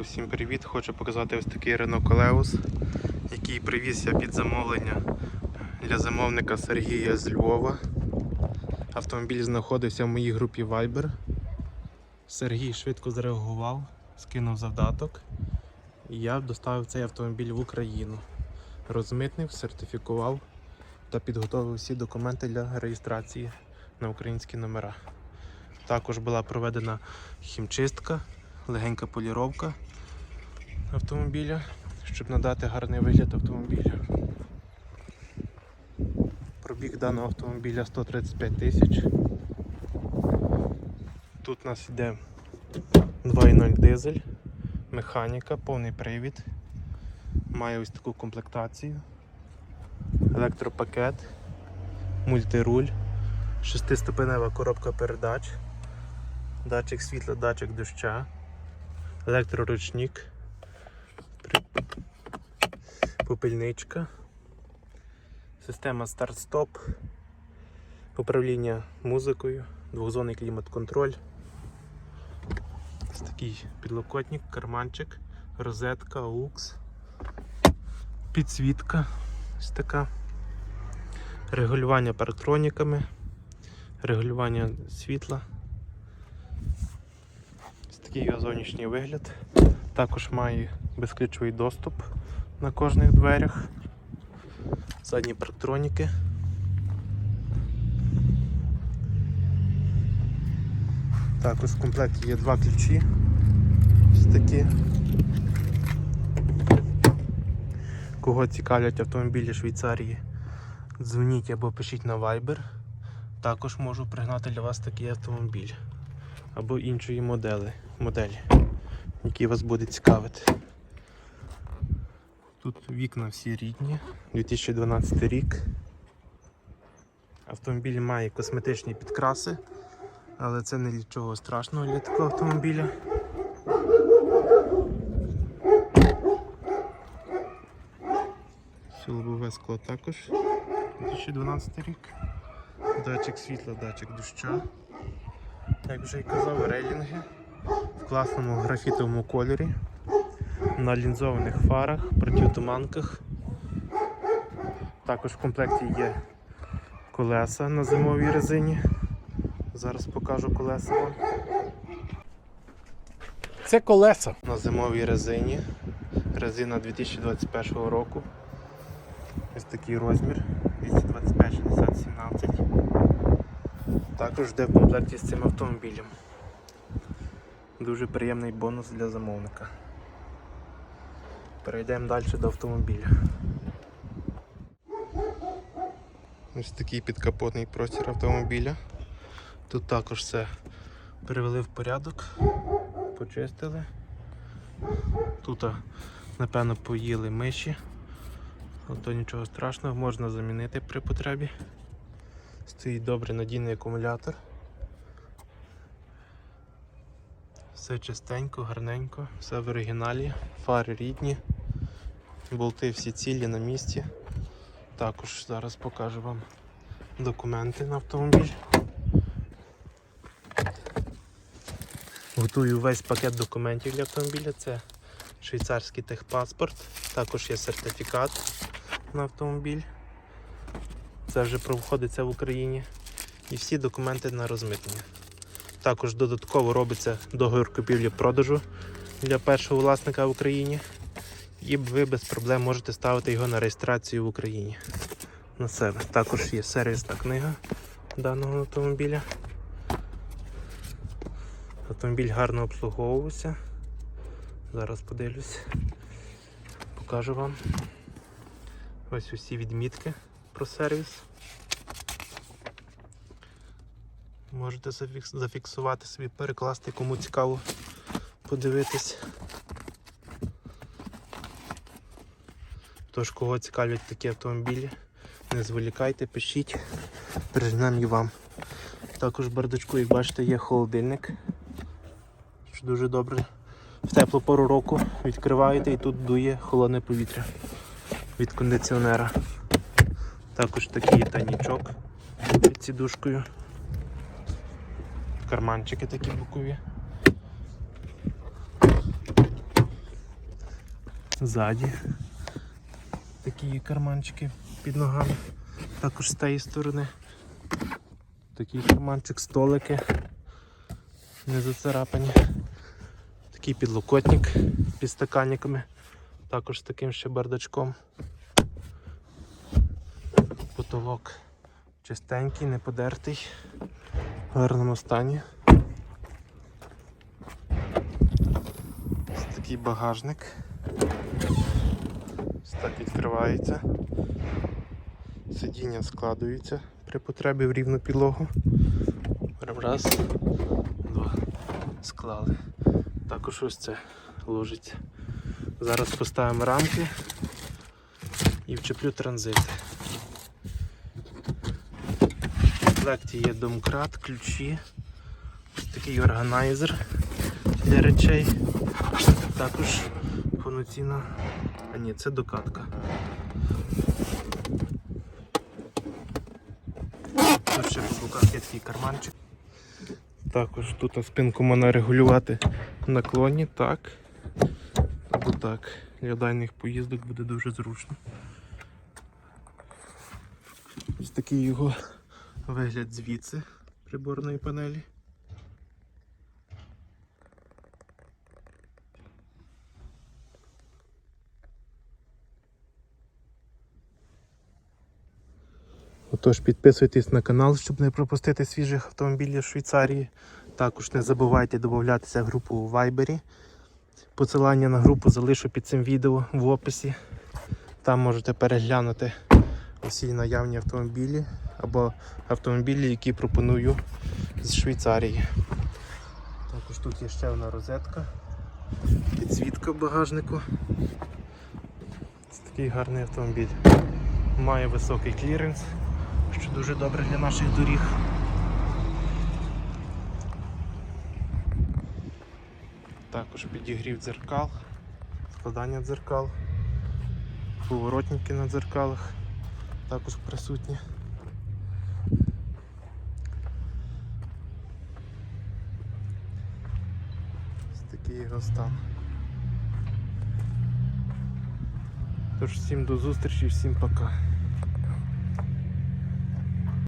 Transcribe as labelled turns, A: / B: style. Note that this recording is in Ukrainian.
A: Усім привіт! Хочу показати ось такий Renault Koleos, який привіз я під замовлення для замовника Сергія з Львова. Автомобіль знаходився в моїй групі Viber. Сергій швидко зреагував, скинув завдаток. І я доставив цей автомобіль в Україну. Розмитнив, сертифікував та підготовив всі документи для реєстрації на українські номера. Також була проведена хімчистка, легенька поліровка автомобіля, щоб надати гарний вигляд автомобіля. Пробіг даного автомобіля 135 тисяч. Тут у нас йде 2.0 дизель, механіка, повний привід. Має ось таку комплектацію, електропакет, мультируль, шестиступенева коробка передач, датчик світла, датчик доща, електроручник, попільничка, система старт-стоп, управління музикою, двохзонний клімат-контроль. Ось такий підлокотник, карманчик, розетка, AUX, підсвітка, ось така, регулювання парктроніками, регулювання світла. Такий його зовнішній вигляд. Також має безключовий доступ на кожних дверях. Задні парктроніки. Також в комплекті є два ключі. Ось такі. Кого цікавлять автомобілі Швейцарії, дзвоніть або пишіть на Viber. Також можу пригнати для вас такий автомобіль або іншої модели, моделі, які вас буде цікавити. Тут вікна всі рідні, 2012 рік. Автомобіль має косметичні підкраси, але це не нічого страшного для такого автомобіля. Все лобове скло також 2012 рік. Датчик світла, датчик доща. Як вже й казав, рейлінги в класному графітовому кольорі, на лінзованих фарах, протитуманках. Також в комплекті є колеса на зимовій резині. Зараз покажу колеса вам.
B: Це колеса.
A: На зимовій резині. Резина 2021 року. Ось такий розмір 225 60 17 Також йде в комплекті з цим автомобілем. Дуже приємний бонус для замовника. Перейдемо далі до автомобіля. Ось такий підкапотний простір автомобіля. Тут також все привели в порядок, почистили. Тут, напевно, поїли миші. То нічого страшного, можна замінити при потребі. Стоїть добрий надійний акумулятор. Все чистенько, гарненько, все в оригіналі, фари рідні, болти всі цілі на місці. Також зараз покажу вам документи на автомобіль. Готую весь пакет документів для автомобіля. Це швейцарський техпаспорт, також є сертифікат на автомобіль. Це вже проходиться в Україні. І всі документи на розмитнення. Також додатково робиться договір купівлі-продажу для першого власника в Україні. І ви без проблем можете ставити його на реєстрацію в Україні на себе. Також є сервісна книга даного автомобіля. Автомобіль гарно обслуговувався. Зараз подивлюсь, покажу вам. Ось усі відмітки про сервіс. Можете зафіксувати собі, перекласти, кому цікаво подивитись. Тож, кого цікавлять такі автомобілі, не зволікайте, пишіть, прижмемо і вам. Також в бардачку, як бачите, є холодильник. Що дуже добре. В теплу пору року відкриваєте і тут дує холодне повітря від кондиціонера. Також такий є тайнічок під сідушкою. Карманчики такі бокові. Ззаді. Такі карманчики під ногами. Також з тієї сторони. Такий карманчик, столики. Не зацарапані. Такий підлокотник під стаканниками. Також з таким ще бардачком. Потолок чистенький, не подертий, в гарному стані. Ось такий багажник. Ось так відкривається. Сидіння складується при потребі в рівну підлогу. Беремо Раз, два, склали. Також ось це ложиться. Зараз поставимо рамки і вчеплю транзити. В комплекті є домкрат, ключі, такий органайзер для речей. Також повноцінна. А ні, це докатка. Тут ще в руках є такий карманчик. Також тут спинку можна регулювати наклоні, так. Або так. Для дальніх поїздок буде дуже зручно. Ось такий його вигляд звідси приборної панелі. Отож, підписуйтесь на канал, щоб не пропустити свіжих автомобілів Швейцарії. Також не забувайте додатися в групу у Viber. Посилання на групу залишу під цим відео в описі. Там можете переглянути усі наявні автомобілі або автомобілі, які пропоную з Швейцарії. Також тут є ще одна розетка, підсвітка в багажнику. Це такий гарний автомобіль. Має високий кліренс, що дуже добре для наших доріг. Також підігрів дзеркал, складання дзеркал, поворотники на дзеркалах також присутні. Ось такий його стан. Тож всім до зустрічі, всім пока.